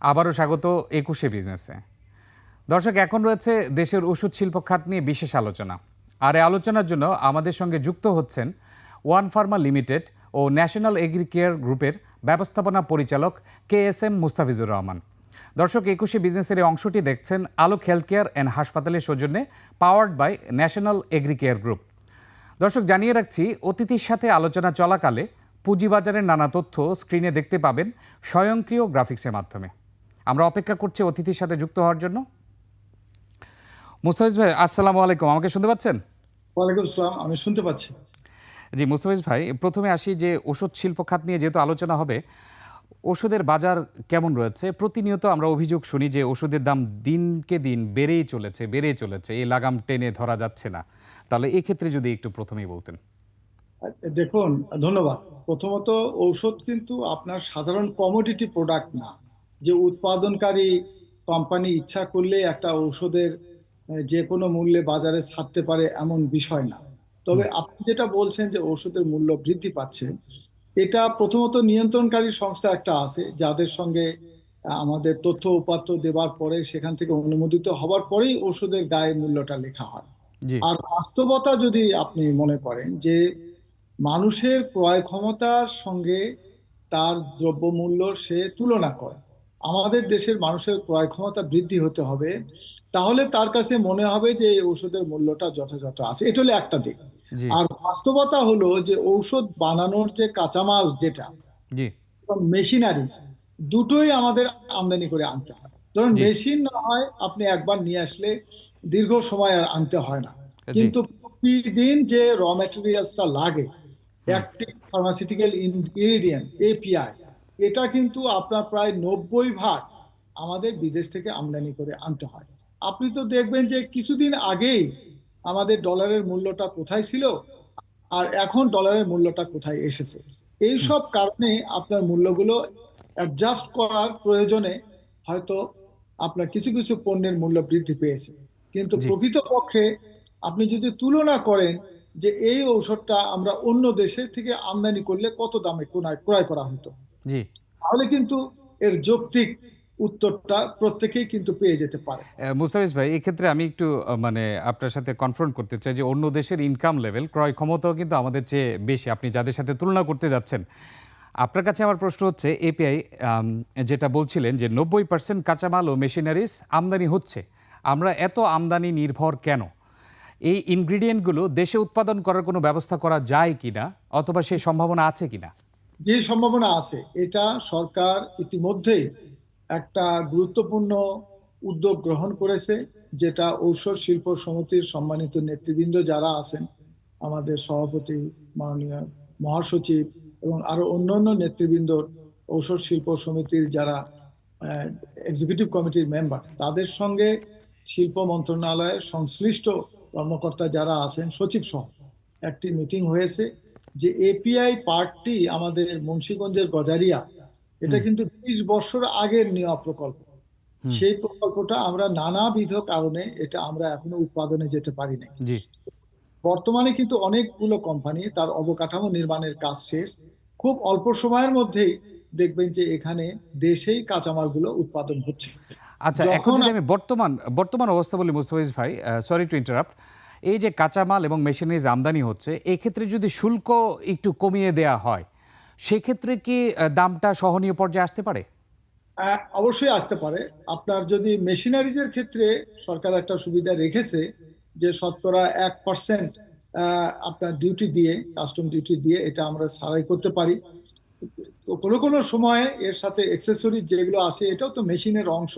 আবারও স্বাগত একুশে বিজনেসে। দর্শক, এখন রয়েছে দেশের ওষুধ শিল্প খাত নিয়ে বিশেষ আলোচনা। আর এই আলোচনার জন্য আমাদের সঙ্গে যুক্ত হচ্ছেন ওয়ান ফার্মা লিমিটেড ও ন্যাশনাল এগ্রিকেয়ার গ্রুপের ব্যবস্থাপনা পরিচালক K S M Mustafizur Rahman. দর্শক, একুশে বিজনেসের এই অংশটি দেখছেন আলোক হেলথ কেয়ার অ্যান্ড হাসপাতালের সৌজন্যে powered by national agricare group. দর্শক, জানিয়ে রাখছি, অতিথির সাথে আলোচনা চলাকালে পুঁজিবাজারের নানা তথ্য স্ক্রিনে দেখতে পাবেন স্বয়ংক্রিয় গ্রাফিক্সের মাধ্যমে। আমরা অপেক্ষা করছি অতিথির সাথে যুক্ত হওয়ার জন্য। মুস্তাফিজ ভাই আসসালামু আলাইকুম। আমাকে শুনতে পাচ্ছেন? ওয়ালাইকুম আসসালাম আমি শুনতে পাচ্ছি। জি মুস্তাফিজ ভাই প্রথমে আসি যে ওষুধ শিল্প খাত নিয়ে যেহেতু আলোচনা হবে ওষুধের বাজার কেমন রয়েছে? প্রতিনিয়ত আমরা অভিযোগ শুনি যে ওষুধের দাম দিনকে দিন বেড়েই চলেছে বেড়েই চলেছে এই লাগাম টেনে ধরা যাচ্ছে না। তাহলে এক্ষেত্রে যদি একটু প্রথমেই বলতেন। দেখুন ধন্যবাদ। প্রথমত ঔষধ কিন্তু আপনার সাধারণ কমোডিটি প্রোডাক্ট না। যে উৎপাদনকারী কোম্পানি ইচ্ছা করলে একটা ঔষধের যে কোনো মূল্যে বাজারে ছাড়তে পারে এমন বিষয় না। তবে আপনি যেটা বলছেন যে ঔষধের মূল্য বৃদ্ধি পাচ্ছে এটা প্রথমত নিয়ন্ত্রণকারী সংস্থা একটা আছে যাদের সঙ্গে আমাদের তথ্য উপাত্ত দেওয়ার পরে সেখান থেকে অনুমোদিত হওয়ার পরেই ওষুধের গায়ে মূল্যটা লেখা হয়। আর বাস্তবতা যদি আপনি মনে করেন যে মানুষের ক্রয় ক্ষমতার সঙ্গে তার দ্রব্যমূল্য সে তুলনা করে আমাদের দেশের মানুষের ক্রয় ক্ষমতা বৃদ্ধি হতে হবে তাহলে তার কাছে মনে হবে যে এই ঔষধের মূল্যটা যথাযথ আছে। এটা হলো একটা দিক। আর বাস্তবতা হলো যে ঔষধ বানানোর যে কাঁচামাল যেটা মেশিনারিজ দুটোই আমাদের আমদানি করে আনতে হয়। ধরুন মেশিন না হয় আপনি একবার নিয়ে আসলে দীর্ঘ সময় আর আনতে হয় না। কিন্তু প্রতিদিন যে র ম্যাটেরিয়ালসটা লাগে অ্যাক্টিভ ফার্মাসিউটিক্যাল ইনগ্রেডিয়েন্ট এপিআই এটা কিন্তু আপনার প্রায় নব্বই ভাগ আমাদের বিদেশ থেকে আমদানি করে আনতে হয়। আপনি তো দেখবেন যে কিছুদিন আগেই আমাদের ডলারের মূল্যটা কোথায় ছিল আর এখন ডলারের মূল্যটা কোথায় এসেছে। এই সব কারণে আপনার মূল্যগুলো অ্যাডজাস্ট করার প্রয়োজনে হয়তো আপনার কিছু কিছু পণ্যের মূল্য বৃদ্ধি পেয়েছে। কিন্তু প্রকৃতপক্ষে আপনি যদি তুলনা করেন যে এই ঔষধটা আমরা অন্য দেশে থেকে আমদানি করলে কত দামে ক্রয় ক্রয় করা হতো? জি। তাহলে কিন্তু এর যৌক্তিক উত্তরটা প্রত্যেকেই কিন্তু পেয়ে যেতে পারে। মুস্তাফিজ ভাই এক্ষেত্রে আমি একটু মানে আপনার সাথে কনফ্রন্ট করতে চাই যে অন্য দেশের ইনকাম লেভেল ক্রয় ক্ষমতাও কিন্তু আমাদের চেয়ে বেশি। আপনি যাদের সাথে তুলনা করতে যাচ্ছেন আপনার কাছে আমার প্রশ্ন হচ্ছে এপিআই যেটা বলছিলেন যে নব্বই পার্সেন্ট কাঁচামাল ও মেশিনারিজ আমদানি হচ্ছে। আমরা এত আমদানি নির্ভর কেন? এই ইনগ্রিডিয়েন্টগুলো দেশে উৎপাদন করার কোনো ব্যবস্থা করা যায় কিনা? অথবা সেই সম্ভাবনা আছে কিনা? যে সম্ভাবনা আছে, এটা সরকার ইতিমধ্যেই একটা গুরুত্বপূর্ণ উদ্যোগ গ্রহণ করেছে, যেটা ঔষধ শিল্প সমিতির সম্মানিত নেতৃবৃন্দ যারা আছেন, আমাদের সভাপতি মাননীয় মহাসচিব এবং আরও অন্যান্য নেতৃবৃন্দ ঔষধ শিল্প সমিতির যারা এক্সিকিউটিভ কমিটির মেম্বার তাদের সঙ্গে শিল্প মন্ত্রণালয়ের সংশ্লিষ্ট কর্মকর্তা যারা আছেন, সচিব সহ, একটি মিটিং হয়েছে। যে এপিআই পার্টটি আমাদের মুন্সিগঞ্জের গজারিয়া এটা কিন্তু বিশ বছর আগের নেওয়া প্রকল্প। সেই প্রকল্পটা আমরা নানাবিধ কারণে এটা আমরা এখনও উৎপাদনে যেতে পারি না বর্তমানে কিন্তু অনেকগুলো কোম্পানি তার অবকাঠামো নির্মাণের কাজ শেষ। খুব অল্প সময়ের মধ্যেই দেখবেন যে এখানে দেশেই কাঁচামালগুলো উৎপাদন হচ্ছে। আচ্ছা এখন যদি আমি বর্তমান বর্তমান অবস্থা বলি মুস্তাফিজ ভাই সরি টু ইন্টারাপ্ট এই যে কাঁচামাল এবং মেশিনারিজ আমদানি হচ্ছে এক্ষেত্রে যদি শুল্ক একটু কমিয়ে দেয়া হয় সেক্ষেত্রে কি দামটা সহনীয় পর্যায়ে আসতে পারে? অবশ্যই আসতে পারে। আপনার যদি মেশিনারিজের ক্ষেত্রে সরকার একটা সুবিধা রেখেছে যে শতকরা এক পার্সেন্ট আপনার ডিউটি দিয়ে কাস্টম ডিউটি দিয়ে এটা আমরা সারাই করতে পারি। তো কোনো কোনো সময়ে এর সাথে এক্সেসরি যেগুলো আসে এটাও তো মেশিনের অংশ।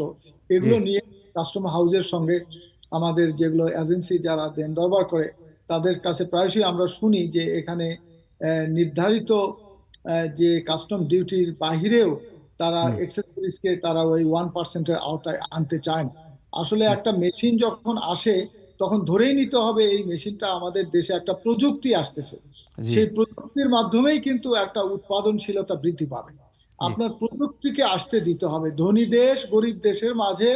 এগুলো নিয়ে কাস্টম হাউসের সঙ্গে আমাদের যেগুলো এজেন্সি যারা দেন দরবার করে তাদের কাছে প্রায়শই আমরা শুনি যে এখানে নির্ধারিত যে কাস্টম ডিউটির বাহিরেও তারা এক্সেসরিজকে তারা ওই ওয়ান পার্সেন্টের আওতায় আনতে চায় না। আসলে একটা মেশিন যখন আসে তখন ধরেই নিতে হবে এই মেশিনটা আমাদের দেশে একটা প্রযুক্তি আসতেছে। সেই প্রযুক্তির মাধ্যমেই কিন্তু একটা উৎপাদনশীলতা বৃদ্ধি পাবে। আপনার প্রযুক্তিকে আসতে দিতে হবে। ধনী দেশ গরিব দেশের মাঝে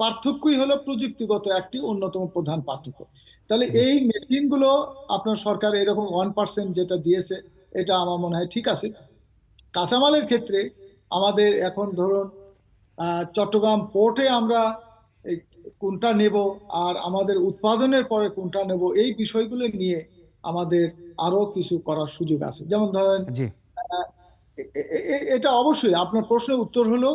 পার্থক্যই হলো প্রযুক্তিগত একটি অন্যতম প্রধান পার্থক্য। তাহলে। এই মেশিনগুলো আপনার সরকার এরকম ওয়ান পার্সেন্ট যেটা দিয়েছে এটা আমার মনে হয় ঠিক আছে। কাঁচামালের ক্ষেত্রে আমাদের এখন ধরুন চট্টগ্রাম পোর্টে আমরা কোনটা নেব আর আমাদের উৎপাদনের পরে কোনটা নেব এই বিষয়গুলো নিয়ে আমাদের আরও কিছু করার সুযোগ আছে। যেমন ধরেন এটা অবশ্যই আপনার প্রশ্নের উত্তর হলো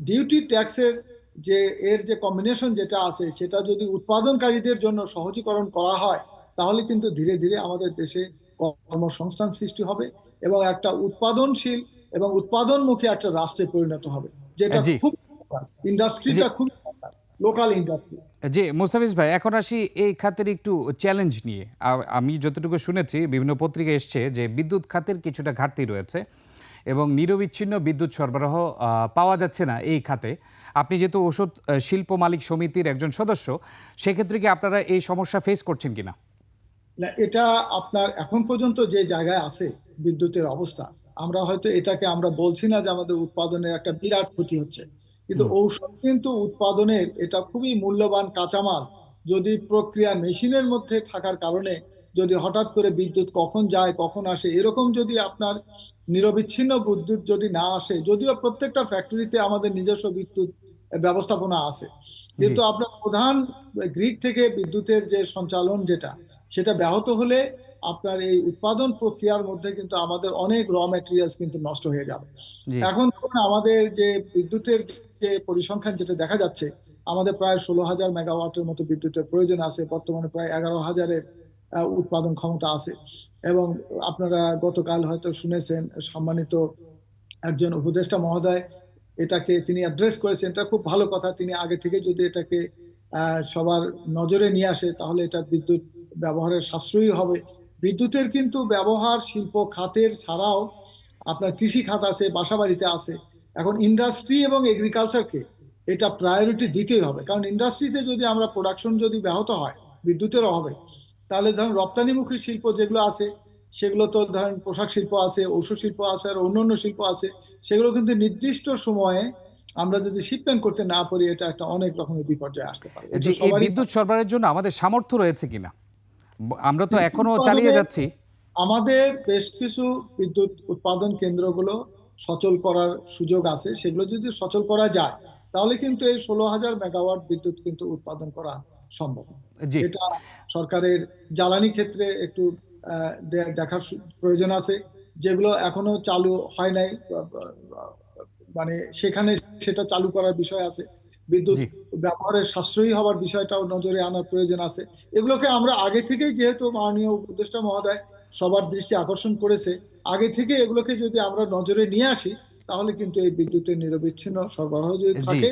ডিউটি ট্যাক্সের যে এর যে কম্বিনেশন যেটা আছে সেটা যদি উৎপাদনকারীদের জন্য সহজীকরণ করা হয় তাহলে কিন্তু ধীরে ধীরে আমাদের দেশে কর্মসংস্থান সৃষ্টি হবে এবং একটা উৎপাদনশীল এবং উৎপাদনমুখী একটা রাষ্ট্রে পরিণত হবে যেটা খুব ইন্ডাস্ট্রিটা খুব লোকাল ইন্ডাস্ট্রি জি মুস্তাফিজ ভাই এখন আসি এই খাতের একটু চ্যালেঞ্জ নিয়ে। আমি যতটুকু শুনেছি বিভিন্ন পত্রিকা এসছে যে বিদ্যুৎ খাতের কিছুটা ঘাটতি রয়েছে। এবং নিরবিচ্ছিন্ন বিদ্যুৎ সরবরাহ পাওয়া যাচ্ছে না এই খাতে। আপনি যেহেতু ওষুধ শিল্প মালিক সমিতির একজন সদস্য সেক্ষেত্রে কি আপনারা এই সমস্যা ফেস করছেন কিনা? না এটা আপনার এখন পর্যন্ত যে জায়গায় আছে বিদ্যুতের অবস্থা আমরা হয়তো এটাকে আমরা বলছি না যে আমাদের উৎপাদনের একটা বিরাট ক্ষতি হচ্ছে। কিন্তু ঔষধ কিন্তু উৎপাদনের এটা খুবই মূল্যবান কাঁচামাল যদি প্রক্রিয়া মেশিনের মধ্যে থাকার কারণে যদি হঠাৎ করে বিদ্যুৎ কখন যায় কখন আসে এরকম যদি আপনার নিরবিচ্ছিন্ন বিদ্যুৎ যদি না আসে যদিও প্রত্যেকটা ফ্যাক্টরিতে আমাদের নিজস্ব বিদ্যুৎ ব্যবস্থাপনা আছে কিন্তু আপনার প্রধান গ্রিড থেকে বিদ্যুতের যে সঞ্চালন যেটা সেটা ব্যাহত হলে আপনার এই উৎপাদন প্রক্রিয়ার মধ্যে কিন্তু আমাদের অনেক র ম্যাটেরিয়ালস কিন্তু নষ্ট হয়ে যাবে। এখন ধরুন আমাদের যে বিদ্যুতের যে পরিসংখ্যান যেটা দেখা যাচ্ছে আমাদের প্রায় ষোলো হাজার মেগাওয়াটের মতো বিদ্যুতের প্রয়োজন আছে বর্তমানে প্রায় এগারো হাজারের উৎপাদন ক্ষমতা আছে। এবং আপনারা গতকাল হয়তো শুনেছেন, সম্মানিত একজন উপদেষ্টা মহোদয় এটাকে তিনি অ্যাড্রেস করেছেন। এটা খুব ভালো কথা, তিনি আগে থেকে যদি এটাকে সবার নজরে নিয়ে আসে, তাহলে এটা বিদ্যুৎ ব্যবহারের সাশ্রয়ী হবে। বিদ্যুতের কিন্তু ব্যবহার, শিল্প, খাতের ছাড়াও আপনার কৃষি খাত আছে বাসা বাড়িতে আছে। এখন ইন্ডাস্ট্রি এবং এগ্রিকালচারকে এটা প্রায়োরিটি দিতেই হবে। কারণ ইন্ডাস্ট্রিতে যদি আমরা প্রোডাকশন যদি ব্যাহত হয়, বিদ্যুতেরও হবে। তাহলে ধরুন রপ্তানিমুখী শিল্প যেগুলো আছে সেগুলো তো ধরেন পোশাক শিল্প আছে ঔষধ শিল্প আছে আর অন্যান্য শিল্প আছে সেগুলো কিন্তু নির্দিষ্ট সময়ে আমরা যদি শিপমেন্ট করতে না পারি এটা একটা অনেক রকমের বিপর্যয় আসতে পারে। এই বিদ্যুৎ সরবরাহের জন্য আমাদের সামর্থ্য রয়েছে কিনা? আমরা তো এখনও চালিয়ে যাচ্ছি। আমাদের বেশ কিছু বিদ্যুৎ উৎপাদন কেন্দ্রগুলো সচল করার সুযোগ আছে সেগুলো যদি সচল করা যায় তাহলে কিন্তু এই ষোলো হাজার মেগাওয়াট বিদ্যুৎ কিন্তু উৎপাদন করা সম্ভব। এটা সরকারের জ্বালানি ক্ষেত্রে একটু দেখার প্রয়োজন আছে। যেগুলো এখনও চালু হয় নাই মানে সেখানে সেটা চালু করার বিষয় আছে। বিদ্যুৎ। ব্যবহারের সাশ্রয়ী হওয়ার বিষয়টাও নজরে আনার প্রয়োজন আছে। এগুলোকে আমরা আগে থেকেই যেহেতু মাননীয় উপদেষ্টা মহোদয় সবার দৃষ্টি আকর্ষণ করেছে আগে থেকে এগুলোকে যদি আমরা নজরে নিয়ে আসি তাহলে কিন্তু এই বিদ্যুতের নিরবিচ্ছিন্ন সরবরাহ যদি থাকে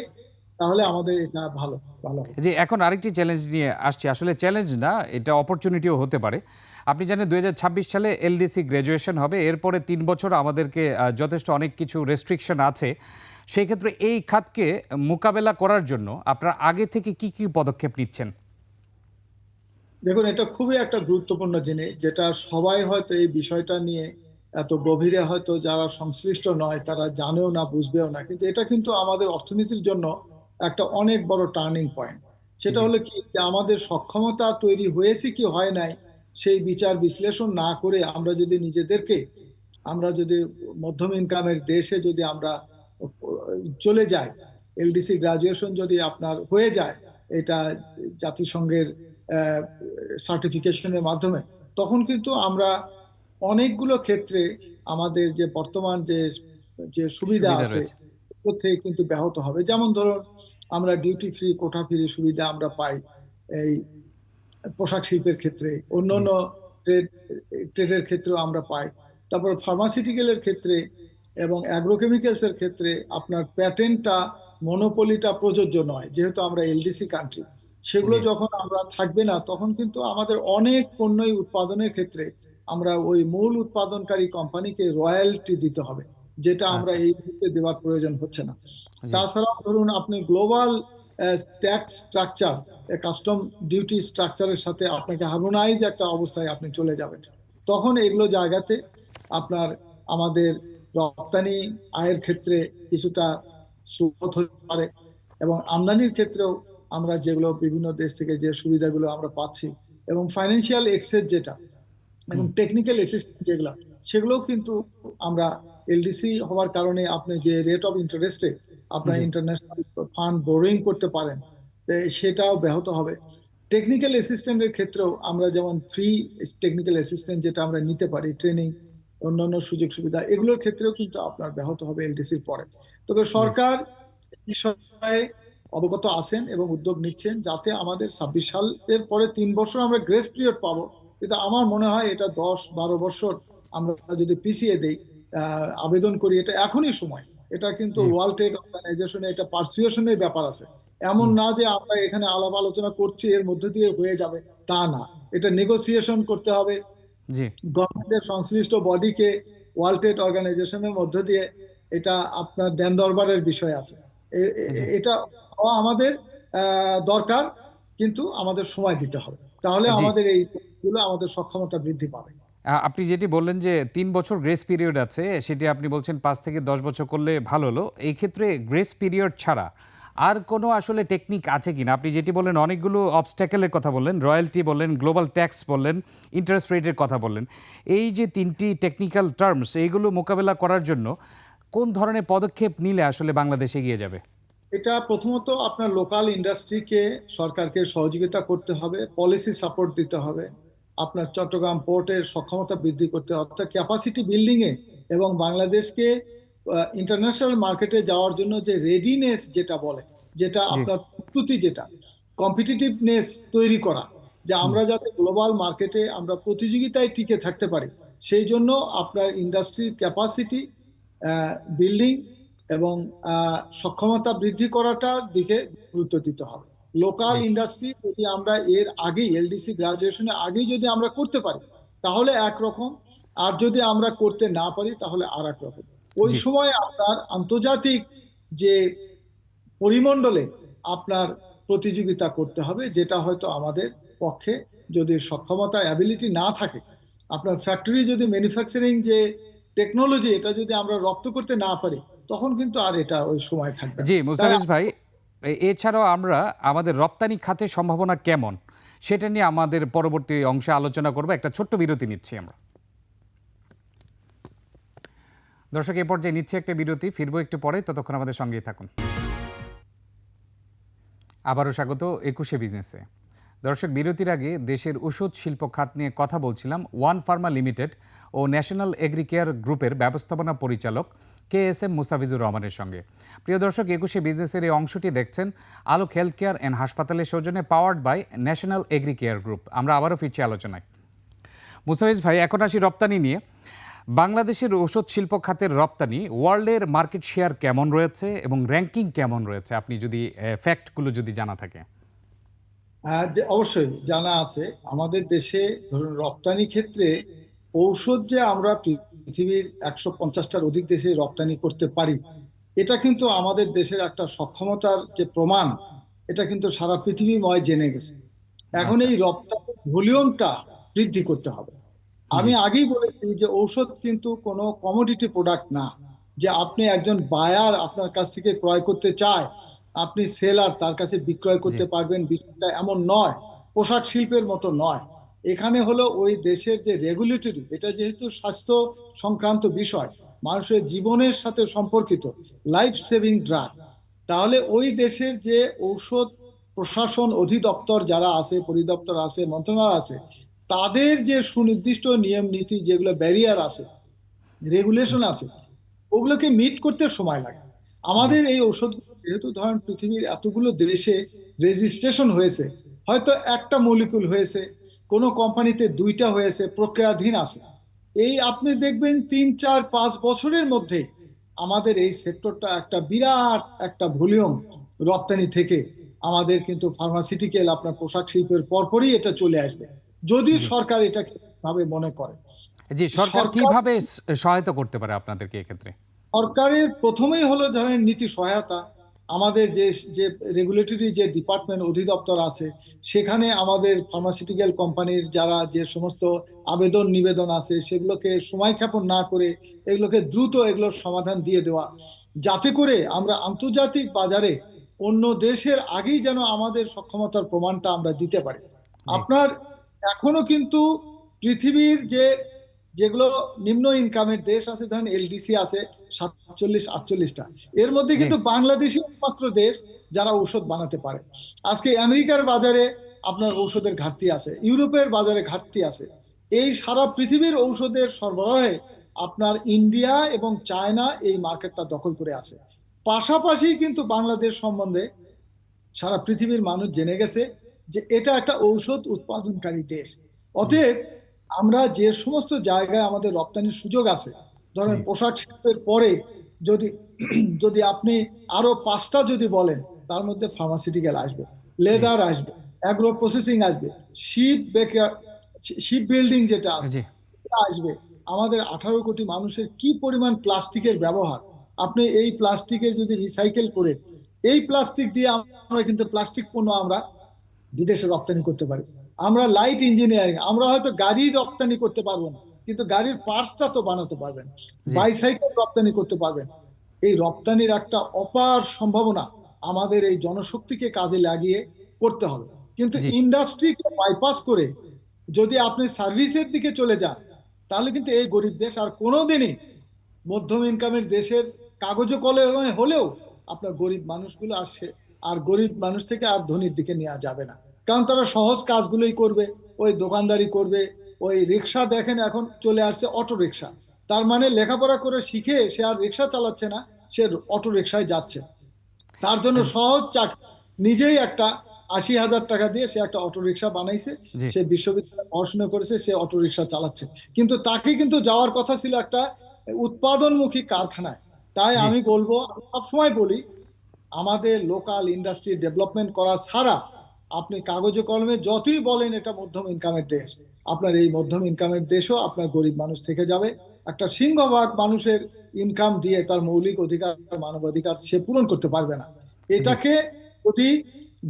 তাহলে আমাদের এটা ভালো ভালো যে এখন আরেকটি চ্যালেঞ্জ নিয়ে আসছি। আসলে চ্যালেঞ্জ না এটা অপরচুনিটিও হতে পারে। আপনি জানেন দুই হাজার ছাব্বিশ সালে এলডিসি গ্র্যাজুয়েশন হবে। এরপরে তিন বছর আমাদেরকে যথেষ্ট অনেক কিছু রেস্ট্রিকশন আছে। সেই ক্ষেত্রে এই খাতকে মোকাবেলা করার জন্য আপনারা আগে থেকে কি কি পদক্ষেপ নিচ্ছেন? দেখুন এটা খুবই একটা গুরুত্বপূর্ণ জিনিস যেটা সবাই হয়তো এই বিষয়টা নিয়ে এত গভীরে হয়তো যারা সংশ্লিষ্ট নয় তারা জানেও না বুঝবেও না। কিন্তু এটা কিন্তু আমাদের অর্থনীতির জন্য একটা অনেক বড় টার্নিং পয়েন্ট সেটা হলো কি যে আমাদের সক্ষমতা তৈরি হয়েছে কি হয় নাই সেই বিচার বিশ্লেষণ না করে আমরা যদি নিজেদেরকে আমরা যদি মধ্যম ইনকামের দেশে যদি আমরা চলে যাই এলডিসি গ্রাজুয়েশন যদি আপনার হয়ে যায় এটা জাতিসংঘের সার্টিফিকেশনের মাধ্যমে তখন কিন্তু আমরা অনেকগুলো ক্ষেত্রে আমাদের যে বর্তমান যে যে সুবিধা আছে। থেকে কিন্তু ব্যাহত হবে। যেমন ধরুন আমরা ডিউটি ফ্রি কোটা ফ্রি সুবিধা আমরা পাই এই পোশাক শিল্পের ক্ষেত্রে। অন্যান্য ট্রেড ট্রেডের ক্ষেত্রেও আমরা পাই। তারপর ফার্মাসিউটিক্যালের ক্ষেত্রে এবং অ্যাগ্রোকেমিক্যালস এর ক্ষেত্রে আপনার প্যাটেন্টটা মনোপলিটা প্রযোজ্য নয় যেহেতু আমরা এলডিসি কান্ট্রি সেগুলো যখন আমরা থাকবে না তখন কিন্তু আমাদের অনেক পণ্যই উৎপাদনের ক্ষেত্রে আমরা ওই মূল উৎপাদনকারী কোম্পানিকে রয়্যালটি দিতে হবে। যেটা আমরা আচ্ছা। এই মুহূর্তে দেওয়ার প্রয়োজন হচ্ছে না জি। তাছাড়াও ধরুন আপনি global tax structure custom duty স্ট্রাকচারের সাথে আপনাকে হারমোনাইজ একটা অবস্থায় আপনি চলে যাবেন তখন এগুলো জায়গাতে আপনার আমাদের রপ্তানি আয়ের ক্ষেত্রে কিছুটা সুপথ হতে পারে এবং আমদানির ক্ষেত্রেও আমরা যেগুলো বিভিন্ন দেশ থেকে যে সুবিধাগুলো আমরা পাচ্ছি এবং ফাইন্যান্সিয়াল এক্সেস যেটা এবং টেকনিক্যাল অ্যাসিস্ট্যান্ট যেগুলো সেগুলোও কিন্তু আমরা এলডিসি হওয়ার কারণে আপনি যে রেট অফ ইন্টারেস্টে আপনার ইন্টারন্যাশনাল ফান্ড বোরিং করতে পারেন সেটাও ব্যাহত হবে। টেকনিক্যাল অ্যাসিস্ট্যান্টের ক্ষেত্রেও আমরা যেমন ফ্রি টেকনিক্যাল অ্যাসিস্ট্যান্ট যেটা আমরা নিতে পারি ট্রেনিং অন্যান্য সুযোগ সুবিধা এগুলোর ক্ষেত্রেও কিন্তু আপনার ব্যাহত হবে এলডিসির পরে। তবে সরকার বিষয়ে অবগত আছেন এবং উদ্যোগ নিচ্ছেন যাতে আমাদের ছাব্বিশ সালের পরে তিন বছর আমরা গ্রেস পিরিয়ড পাবো। কিন্তু আমার মনে হয় এটা দশ বারো বছর আমরা যদি পিছিয়ে দেই আবেদন করি এটা এখনই সময়। এটা কিন্তু ওয়ার্ল্ড ট্রেড অর্গানাইজেশনে এটা পার্সুয়েশনের ব্যাপার আছে। এমন না যে আমরা এখানে আলাপ আলোচনা করছি এর মধ্যে দিয়ে হয়ে যাবে তা না। এটা নেগোসিয়েশন করতে হবে। গভর্নমেন্টের সংশ্লিষ্ট বডিকে ওয়ার্ল্ড ট্রেড অর্গানাইজেশনের মধ্য দিয়ে এটা আপনার দেন দরবারের বিষয় আছে। এটা আমাদের আহ, দরকার কিন্তু আমাদের সময় দিতে হবে। তাহলে আমাদের এই গুলো আমাদের সক্ষমতা বৃদ্ধি পাবে। আপনি যেটি বললেন যে তিন বছর গ্রেস পিরিয়ড আছে, সেটি আপনি বলছেন পাঁচ থেকে দশ বছর করলে ভালো হলো। এই ক্ষেত্রে গ্রেস পিরিয়ড ছাড়া আর কোনো আসলে টেকনিক আছে কিনা? আপনি যেটি বললেন, অনেকগুলো অবস্ট্যাকেলের কথা বললেন রয়্যালটি বললেন গ্লোবাল ট্যাক্স বললেন ইন্টারেস্ট রেটের কথা বললেন। এই যে তিনটি টেকনিক্যাল টার্মস এইগুলো মোকাবেলা করার জন্য কোন ধরনের পদক্ষেপ নিলে আসলে বাংলাদেশ এগিয়ে যাবে? এটা প্রথমত আপনার লোকাল ইন্ডাস্ট্রিকে সরকারকে সহযোগিতা করতে হবে পলিসি সাপোর্ট দিতে হবে। আপনার চট্টগ্রাম পোর্টের সক্ষমতা বৃদ্ধি করতে অর্থাৎ ক্যাপাসিটি বিল্ডিংয়ে এবং বাংলাদেশকে ইন্টারন্যাশনাল মার্কেটে যাওয়ার জন্য যে রেডিনেস যেটা বলে যেটা আপনার প্রস্তুতি যেটা কম্পিটিটিভনেস তৈরি করা যে আমরা যাতে গ্লোবাল মার্কেটে আমরা প্রতিযোগিতায় টিকে থাকতে পারি সেই জন্য আপনার ইন্ডাস্ট্রির ক্যাপাসিটি বিল্ডিং এবং সক্ষমতা বৃদ্ধি করাটার দিকে গুরুত্ব দিতে হবে। লোকাল ইন্ডাস্ট্রি যদি আমরা এর আগেই এলডিসি গ্রাজুয়েশনের আগেই যদি আমরা করতে পারি তাহলে একরকম। আর যদি আমরা করতে না পারি তাহলে আর এক রকম ওই সময় আপনার আন্তর্জাতিক যে পরিমণ্ডলে আপনার প্রতিযোগিতা করতে হবে যেটা হয়তো আমাদের পক্ষে যদি সক্ষমতা অ্যাবিলিটি না থাকে আপনার ফ্যাক্টরি যদি ম্যানুফ্যাকচারিং যে টেকনোলজি এটা যদি আমরা রপ্ত করতে না পারি তখন কিন্তু আর এটা ওই সময় থাকবে জি মুস্তাফিজ ভাই এছাড়াও আমরা আমাদের রপ্তানি খাতে সম্ভাবনা কেমন? সেটা নিয়ে আমাদের পরবর্তী অংশে আলোচনা করব। একটা ছোট্ট বিরতি নিচ্ছি আমরা। দর্শক, এ পর্যায়ে নিচ্ছে একটা বিরতি। ফিরবো একটু পরে, ততক্ষণ আমাদের সঙ্গেই থাকুন। আবারও স্বাগত একুশে বিজনেসে। দর্শক, বিরতির আগে দেশের ওষুধ শিল্প খাত নিয়ে কথা বলছিলাম। ওয়ান ফার্মা লিমিটেড ও ন্যাশনাল এগ্রিকেয়ার গ্রুপের ব্যবস্থাপনা পরিচালক কে এস এম মুস্তাফিজুর রহমানের সঙ্গে। প্রিয় দর্শক, একুশে বিজনেসের এই অংশটি দেখছেন আলোক হেলথ কেয়ার অ্যান্ড হাসপাতালের সৌজন্যে powered by national agri care group. আমরা আবারও ফিরছি আলোচনায়। মুস্তাফিজ ভাই, এখন আসি রপ্তানি নিয়ে। বাংলাদেশের ওষুধ শিল্প খাতের রপ্তানি, ওয়ার্ল্ডের মার্কেট শেয়ার কেমন রয়েছে এবং র্যাঙ্কিং কেমন রয়েছে? আপনি যদি ফ্যাক্টগুলো যদি জানা থাকে। অবশ্যই জানা আছে। আমাদের দেশে ধরুন রপ্তানি ক্ষেত্রে ঔষধ যে আমরা পৃথিবীর একশো পঞ্চাশটার অধিক দেশে রপ্তানি করতে পারি এটা কিন্তু আমাদের দেশের একটা সক্ষমতার যে প্রমাণ এটা কিন্তু সারা পৃথিবীময় জেনে গেছে। এখন আচ্ছা। এই রপ্তানি ভলিউমটা বৃদ্ধি করতে হবে। আমি আগেই বলেছি যে ঔষধ কিন্তু কোনো কমোডিটি প্রোডাক্ট না। যে আপনি একজন বায়ার আপনার কাছ থেকে ক্রয় করতে চায় আপনি সেলার তার কাছে বিক্রয় করতে পারবেন বিষয়টা এমন নয়। পোশাক শিল্পের মতো নয়। এখানে হলো ওই দেশের যে রেগুলেটরি এটা যেহেতু স্বাস্থ্য সংক্রান্ত বিষয়, মানুষের জীবনের সাথে সম্পর্কিত লাইফ সেভিং ড্রাগ তাহলে ওই দেশের যে ঔষধ প্রশাসন অধিদপ্তর যারা আছে, পরিদপ্তর আছে, মন্ত্রণালয় আছে, তাদের যে সুনির্দিষ্ট নিয়ম নীতি যেগুলো ব্যারিয়ার আছে রেগুলেশন আছে, ওগুলোকে মিট করতে সময় লাগে। আমাদের এই ঔষধগুলো যেহেতু ধরেন পৃথিবীর এতগুলো দেশে রেজিস্ট্রেশন হয়েছে, হয়তো একটা মলিকুল হয়েছে কোনো কোম্পানিতে দুইটা হয়েছে প্রক্রিয়াধীন আছে। এই আপনি দেখবেন তিন চার পাঁচ বছরের মধ্যে আমাদের এই সেক্টরটা একটা বিরাট একটা ভলিউম রপ্তানি থেকে আমাদের কিন্তু ফার্মাসিউটিক্যাল আপনার পোশাক শিল্পের পরপরই এটা চলে আসবে। যদি সরকার এটাকে ভাবে মনে করে। জি সরকার সরকার- কীভাবে সহায়তা করতে পারে আপনাদেরকে এক্ষেত্রে? সরকারের প্রথমেই হলো ধরেন নীতি সহায়তা আমাদের যে যে রেগুলেটরি যে ডিপার্টমেন্ট অধিদপ্তর আছে সেখানে আমাদের ফার্মাসিউটিক্যাল কোম্পানির যারা যে সমস্ত আবেদন নিবেদন আছে সেগুলোকে সময়ক্ষেপণ না করে এগুলোকে দ্রুত এগুলোর সমাধান দিয়ে দেওয়া। যাতে করে আমরা আন্তর্জাতিক বাজারে অন্য দেশের আগেই যেন আমাদের সক্ষমতার প্রমাণটা আমরা দিতে পারি। আপনার এখনও কিন্তু পৃথিবীর যে যেগুলো নিম্ন ইনকামের দেশ আছে ধরেন এলডিসি আছে সাতচল্লিশ আটচল্লিশটা। এর মধ্যে কিন্তু বাংলাদেশই একমাত্র দেশ যারা ঔষধ বানাতে পারে। আজকে আমেরিকার বাজারে আপনার ঔষধের ঘাটতি আছে ইউরোপের বাজারে ঘাটতি আছে। এই সারা পৃথিবীর ঔষধের সরবরাহে আপনার ইন্ডিয়া এবং চায়না এই মার্কেটটা দখল করে আছে। পাশাপাশি কিন্তু বাংলাদেশ সম্বন্ধে সারা পৃথিবীর মানুষ জেনে গেছে যে এটা একটা ঔষধ উৎপাদনকারী দেশ। অতএব আমরা যে সমস্ত জায়গায় আমাদের রপ্তানির সুযোগ আছে ধরেন পোশাক শিল্পের পরে যদি যদি আপনি আরও পাঁচটা যদি বলেন তার মধ্যে ফার্মাসিউটিক্যাল আসবে লেদার আসবে অ্যাগ্রো প্রসেসিং আসবে শিপ বেকার শিপ বিল্ডিং যেটা আছে আসবে। আমাদের আঠারো কোটি মানুষের কি পরিমাণ প্লাস্টিকের ব্যবহার? আপনি এই প্লাস্টিকের যদি রিসাইকেল করে এই প্লাস্টিক দিয়ে আমরা কিন্তু প্লাস্টিক পণ্য আমরা বিদেশে রপ্তানি করতে পারি। আমরা লাইট ইঞ্জিনিয়ারিং আমরা হয়তো গাড়ি রপ্তানি করতে পারব না কিন্তু গাড়ির পার্টসটা তো বানাতে পারবেন বাইসাইকেল রপ্তানি করতে পারবেন। এই রপ্তানির একটা অপার সম্ভাবনা আমাদের এই জনশক্তিকে কাজে লাগিয়ে করতে হবে। কিন্তু। ইন্ডাস্ট্রিকে বাইপাস করে যদি আপনি সার্ভিসের দিকে চলে যান তাহলে কিন্তু এই গরিব দেশ আর কোনোদিনই মধ্যম ইনকামের দেশের কাগজ কলমে হলেও আপনার গরিব মানুষগুলো আর সে- আর গরিব মানুষ থেকে আর ধনীর দিকে নেওয়া যাবে না। কারণ তারা সহজ কাজগুলোই করবে ওই দোকানদারি করবে ওই রিক্সা দেখেন এখন চলে আসছে অটো রিক্সা। তার মানে লেখাপড়া করে শিখে সে আর রিক্সা চালাচ্ছে না সে অটো রিক্সায় যাচ্ছে। তার জন্য সহজ চাকরি নিজেই একটা আশি হাজার টাকা দিয়ে সে একটা অটো রিক্সা বানাইছে সে বিশ্ববিদ্যালয়ে পড়াশোনা করেছে সে অটো রিক্সা চালাচ্ছে। কিন্তু তাকে কিন্তু যাওয়ার কথা ছিল একটা উৎপাদনমুখী কারখানায়। তাই আমি বলব আমি সবসময় বলি আমাদের লোকাল ইন্ডাস্ট্রি ডেভেলপমেন্ট করা ছাড়া আপনি কাগজে কলমে যতই বলেন এটা মধ্যম ইনকামের দেশ। আপনার এই মধ্যম ইনকামের দেশও আপনার গরিব মানুষ থেকে যাবে। একটা সিংহভাগ মানুষের ইনকাম দিয়ে তার মৌলিক অধিকার মানবাধিকার সে পূরণ করতে পারবে না। এটাকে যদি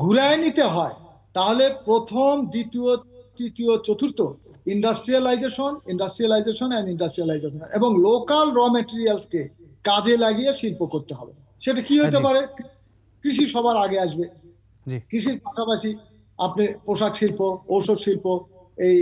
ঘুরায় নিতে হয় তাহলে প্রথম দ্বিতীয় তৃতীয় চতুর্থ ইন্ডাস্ট্রিয়ালাইজেশন ইন্ডাস্ট্রিয়ালাইজেশন অ্যান্ড ইন্ডাস্ট্রিয়ালাইজেশন এবং লোকাল র মেটেরিয়ালসকে কাজে লাগিয়ে শিল্প করতে হবে। সেটা কি হতে পারে? কৃষি সবার আগে আসবে। কৃষির পাশাপাশি আপনি পোশাক শিল্প ঔষধ শিল্প এই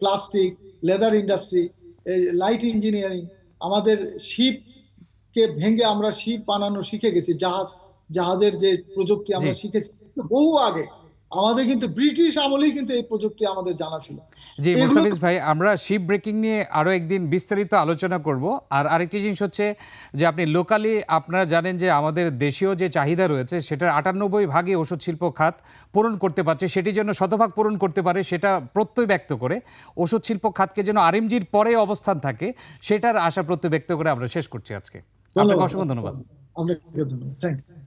প্লাস্টিক লেদার ইন্ডাস্ট্রি এই লাইট ইঞ্জিনিয়ারিং আমাদের শিপকে ভেঙে আমরা শিপ বানানো শিখে গেছি জাহাজ জাহাজের যে প্রযুক্তি আমরা শিখেছি বহু আগে। আমাদের কিন্তু ব্রিটিশ আমলেই কিন্তু এই প্রযুক্তি আমাদের জানা ছিল। জি মুস্তাফিজ ভাই আমরা শিপ ব্রেকিং নিয়ে আরও একদিন বিস্তারিত আলোচনা করব। আর আরেকটি জিনিস হচ্ছে যে আপনি লোকালি আপনারা জানেন যে আমাদের দেশীয় যে চাহিদা রয়েছে সেটার আটানব্বই ভাগে ওষুধ শিল্প খাত পূরণ করতে পারছে সেটি যেন শতভাগ পূরণ করতে পারে সেটা প্রত্যয় ব্যক্ত করে। ওষুধ শিল্প খাতকে যেন আরএমজির পরে অবস্থান থাকে সেটার আশা প্রত্যয় ব্যক্ত করে আমরা শেষ করছি আজকে। আপনাকে অসংখ্য ধন্যবাদ। আপনাকে ধন্যবাদ। থ্যাংক ইউ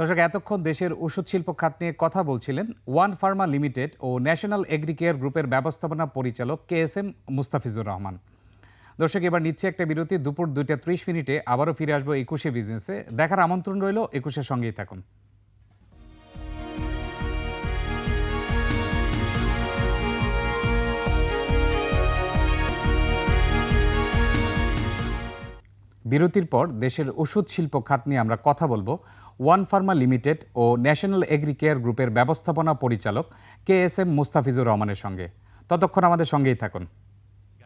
দর্শক, এতক্ষণ দেশের ওষুধ শিল্প খাত নিয়ে কথা বলছিলেন ওয়ান ফার্মা লিমিটেড ও ন্যাশনাল এগ্রিকেয়ার গ্রুপের ব্যবস্থাপনা পরিচালক K S M Mustafizur Rahman. দর্শক, এবার নিচ্ছে একটা বিরতি। দুপুর দুইটা ত্রিশ মিনিটে আবারও ফিরে আসব একুশে বিজনেসে। দেখার আমন্ত্রণ রইল, একুশের সঙ্গেই থাকুন। বিরতির পর দেশের ওষুধ শিল্প খাত নিয়ে আমরা কথা বলব। ওয়ান ফার্মা লিমিটেড ও ন্যাশনাল এগ্রিকেয়ার গ্রুপের ব্যবস্থাপনা পরিচালক কে এস এম মুস্তাফিজুর রহমানের সঙ্গে। ততক্ষণ আমাদের সঙ্গেই থাকুন।